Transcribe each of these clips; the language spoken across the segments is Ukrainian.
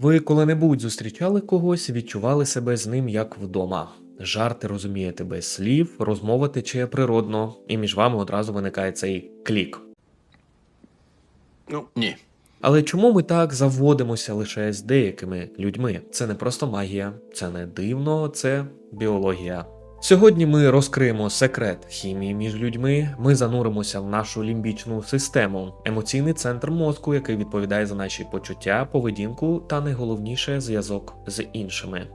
Ви коли-небудь зустрічали когось, відчували себе з ним як вдома. Жарти розумієте без слів, розмова тече природно, і між вами одразу виникає цей клік. Ну, ні. Але чому ми так заводимося лише з деякими людьми? Це не просто магія, це не дивно, це біологія. Сьогодні ми розкриємо секрет хімії між людьми. Ми зануримося в нашу лімбічну систему, емоційний центр мозку, який відповідає за наші почуття, поведінку та найголовніше зв'язок з іншими.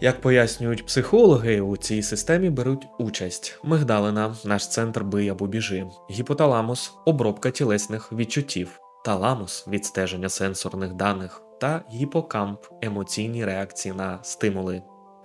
Як пояснюють психологи, у цій системі беруть участь мигдалина, наш центр бий або біжи, гіпоталамус, обробка тілесних відчуттів, таламус відстеження сенсорних даних та гіпокамп емоційні реакції на стимули.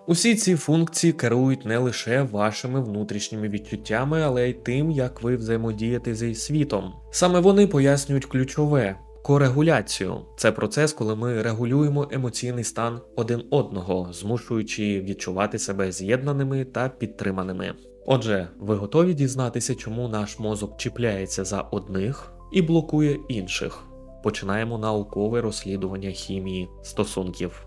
Усі ці функції керують не лише вашими внутрішніми відчуттями, але й тим, як ви взаємодієте зі світом. Саме вони пояснюють ключове корегуляцію. Це процес, коли ми регулюємо емоційний стан один одного, змушуючи відчувати себе з'єднаними та підтриманими. Отже, ви готові дізнатися, чому наш мозок чіпляється за одних і блокує інших. Починаємо наукове розслідування хімії стосунків.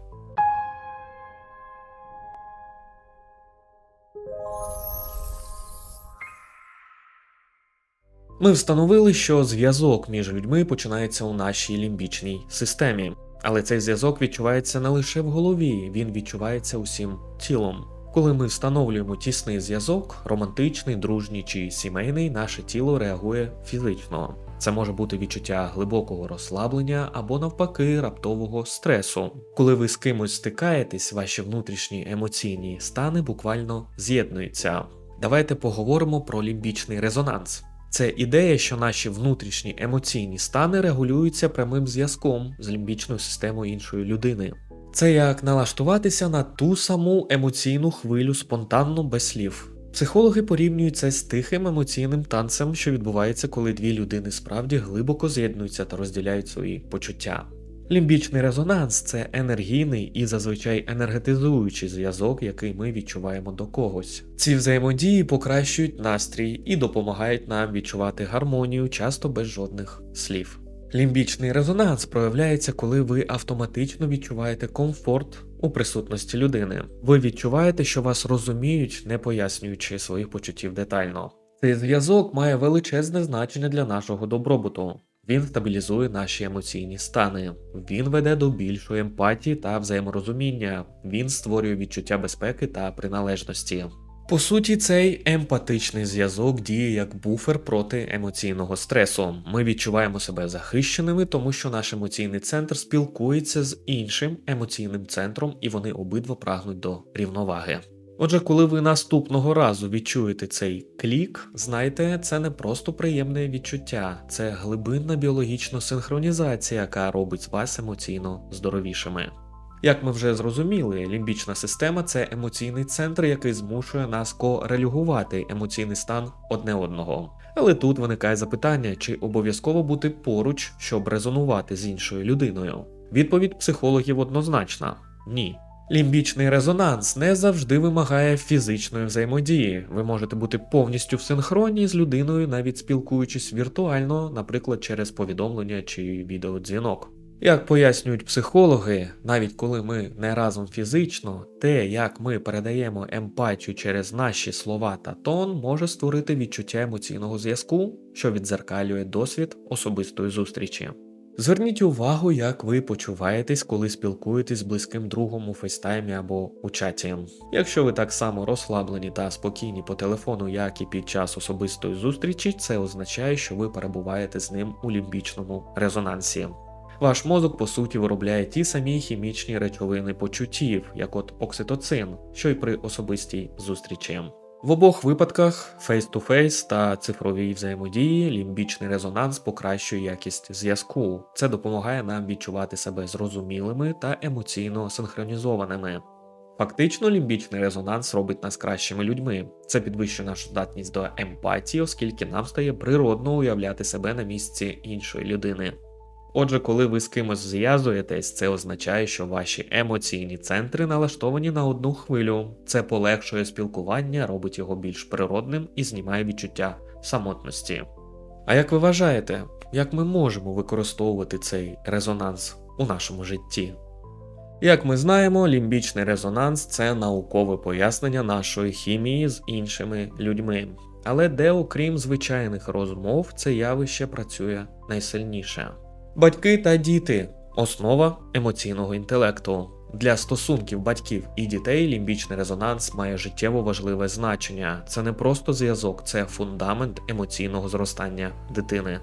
Ми встановили, що зв'язок між людьми починається у нашій лімбічній системі. Але цей зв'язок відчувається не лише в голові, він відчувається усім тілом. Коли ми встановлюємо тісний зв'язок, романтичний, дружній чи сімейний, наше тіло реагує фізично. Це може бути відчуття глибокого розслаблення або навпаки раптового стресу. Коли ви з кимось стикаєтесь, ваші внутрішні емоційні стани буквально з'єднуються. Давайте поговоримо про лімбічний резонанс. Це ідея, що наші внутрішні емоційні стани регулюються прямим зв'язком з лімбічною системою іншої людини. Це як налаштуватися на ту саму емоційну хвилю спонтанно без слів. Психологи порівнюють це з тихим емоційним танцем, що відбувається, коли дві людини справді глибоко з'єднуються та розділяють свої почуття. Лімбічний резонанс це енергійний і зазвичай енергетизуючий зв'язок, який ми відчуваємо до когось. Ці взаємодії покращують настрій і допомагають нам відчувати гармонію, часто без жодних слів. Лімбічний резонанс проявляється, коли ви автоматично відчуваєте комфорт у присутності людини. Ви відчуваєте, що вас розуміють, не пояснюючи своїх почуттів детально. Цей зв'язок має величезне значення для нашого добробуту. Він стабілізує наші емоційні стани, він веде до більшої емпатії та взаєморозуміння, він створює відчуття безпеки та приналежності. По суті, цей емпатичний зв'язок діє як буфер проти емоційного стресу. Ми відчуваємо себе захищеними, тому що наш емоційний центр спілкується з іншим емоційним центром, і вони обидва прагнуть до рівноваги. Отже, коли ви наступного разу відчуєте цей клік, знайте, це не просто приємне відчуття, це глибинна біологічна синхронізація, яка робить вас емоційно здоровішими. Як ми вже зрозуміли, лімбічна система це емоційний центр, який змушує нас корелюгувати емоційний стан одне одного. Але тут виникає запитання, чи обов'язково бути поруч, щоб резонувати з іншою людиною. Відповідь психологів однозначна ні. Лімбічний резонанс не завжди вимагає фізичної взаємодії. Ви можете бути повністю в синхроні з людиною, навіть спілкуючись віртуально, наприклад, через повідомлення чи відеодзвінок. Як пояснюють психологи, навіть коли ми не разом фізично, те, як ми передаємо емпатію через наші слова та тон, може створити відчуття емоційного зв'язку, що відзеркалює досвід особистої зустрічі. Зверніть увагу, як ви почуваєтесь, коли спілкуєтесь з близьким другом у фейстаймі або у чаті. Якщо ви так само розслаблені та спокійні по телефону, як і під час особистої зустрічі, це означає, що ви перебуваєте з ним у лімбічному резонансі. Ваш мозок, по суті, виробляє ті самі хімічні речовини почуттів, як от окситоцин, що й при особистій зустрічі. В обох випадках фейс-ту-фейс та цифровій взаємодії лімбічний резонанс покращує якість зв'язку. Це допомагає нам відчувати себе зрозумілими та емоційно синхронізованими. Фактично, лімбічний резонанс робить нас кращими людьми. Це підвищує нашу здатність до емпатії, оскільки нам стає природно уявляти себе на місці іншої людини. Отже, коли ви з кимось зв'язуєтесь, це означає, що ваші емоційні центри налаштовані на одну хвилю. Це полегшує спілкування, робить його більш природним і знімає відчуття самотності. А як ви вважаєте, як ми можемо використовувати цей резонанс у нашому житті? Як ми знаємо, лімбічний резонанс це наукове пояснення нашої хімії з іншими людьми. Але де, окрім звичайних розмов, це явище працює найсильніше. Батьки та діти основа емоційного інтелекту. Для стосунків батьків і дітей лімбічний резонанс має життєво важливе значення. Це не просто зв'язок, це фундамент емоційного зростання дитини.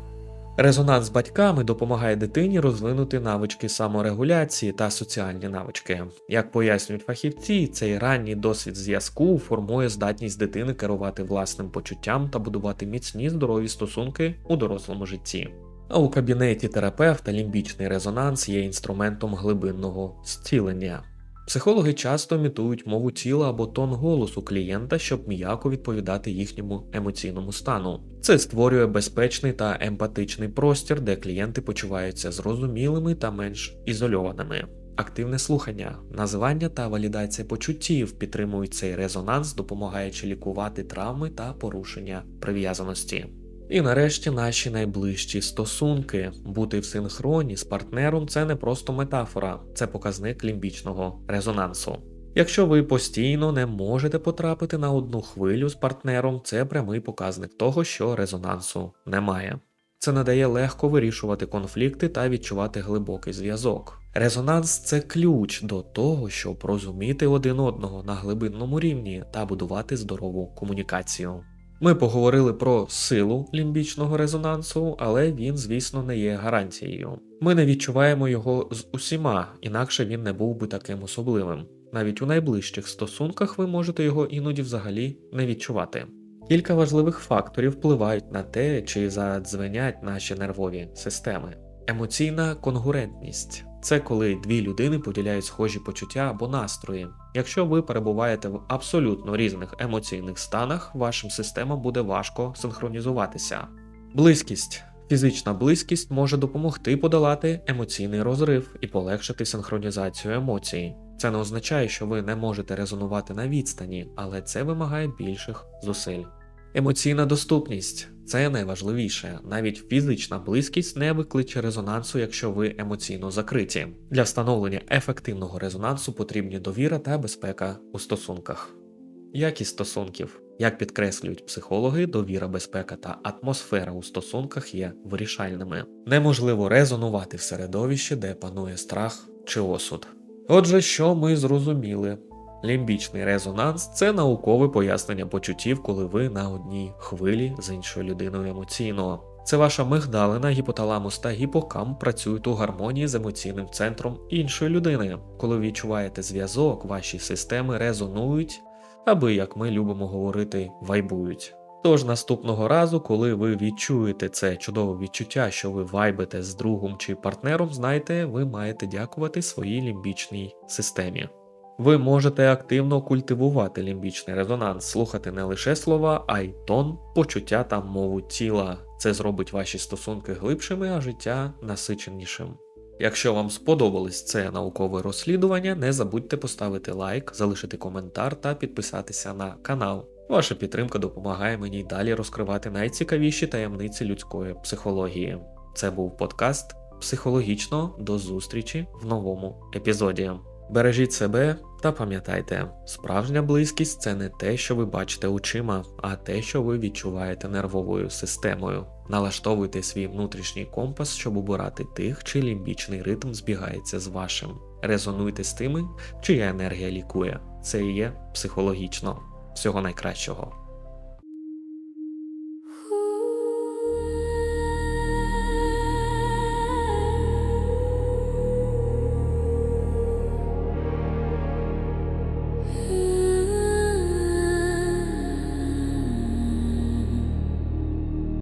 Резонанс з батьками допомагає дитині розвинути навички саморегуляції та соціальні навички. Як пояснюють фахівці, цей ранній досвід зв'язку формує здатність дитини керувати власним почуттям та будувати міцні здорові стосунки у дорослому житті. А у кабінеті терапевта лімбічний резонанс є інструментом глибинного зцілення. Психологи часто імітують мову тіла або тон голосу клієнта, щоб м'яко відповідати їхньому емоційному стану. Це створює безпечний та емпатичний простір, де клієнти почуваються зрозумілими та менш ізольованими. Активне слухання, називання та валідація почуттів підтримують цей резонанс, допомагаючи лікувати травми та порушення прив'язаності. І нарешті наші найближчі стосунки. Бути в синхроні з партнером це не просто метафора, це показник лімбічного резонансу. Якщо ви постійно не можете потрапити на одну хвилю з партнером, це прямий показник того, що резонансу немає. Це надає легко вирішувати конфлікти та відчувати глибокий зв'язок. Резонанс це ключ до того, щоб розуміти один одного на глибинному рівні та будувати здорову комунікацію. Ми поговорили про силу лімбічного резонансу, але він, звісно, не є гарантією. Ми не відчуваємо його з усіма, інакше він не був би таким особливим. Навіть у найближчих стосунках ви можете його іноді взагалі не відчувати. Кілька важливих факторів впливають на те, чи задзвенять наші нервові системи. Емоційна конгурентність це коли дві людини поділяють схожі почуття або настрої. Якщо ви перебуваєте в абсолютно різних емоційних станах, вашим системам буде важко синхронізуватися. Близькість. Фізична близькість може допомогти подолати емоційний розрив і полегшити синхронізацію емоцій. Це не означає, що ви не можете резонувати на відстані, але це вимагає більших зусиль. Емоційна доступність це найважливіше. Навіть фізична близькість не викличе резонансу, якщо ви емоційно закриті. Для встановлення ефективного резонансу потрібні довіра та безпека у стосунках. Якість стосунків, як підкреслюють психологи, довіра, безпека та атмосфера у стосунках є вирішальними. Неможливо резонувати в середовищі, де панує страх чи осуд. Отже, що ми зрозуміли? Лімбічний резонанс це наукове пояснення почуттів, коли ви на одній хвилі з іншою людиною емоційно. Це ваша мигдалина, гіпоталамус та гіпокамп працюють у гармонії з емоційним центром іншої людини. Коли відчуваєте зв'язок, ваші системи резонують, аби, як ми любимо говорити, вайбують. Тож наступного разу, коли ви відчуєте це чудове відчуття, що ви вайбите з другом чи партнером, знайте, ви маєте дякувати своїй лімбічній системі. Ви можете активно культивувати лімбічний резонанс, слухати не лише слова, а й тон, почуття та мову тіла. Це зробить ваші стосунки глибшими, а життя насиченішим. Якщо вам сподобалось це наукове розслідування, не забудьте поставити лайк, залишити коментар та підписатися на канал. Ваша підтримка допомагає мені далі розкривати найцікавіші таємниці людської психології. Це був подкаст Психологічно до зустрічі в новому епізоді. Бережіть себе та пам'ятайте, справжня близькість це не те, що ви бачите очима, а те, що ви відчуваєте нервовою системою. Налаштовуйте свій внутрішній компас, щоб обирати тих, чий лімбічний ритм збігається з вашим. Резонуйте з тими, чия енергія лікує. Це і є психологічно. Всього найкращого.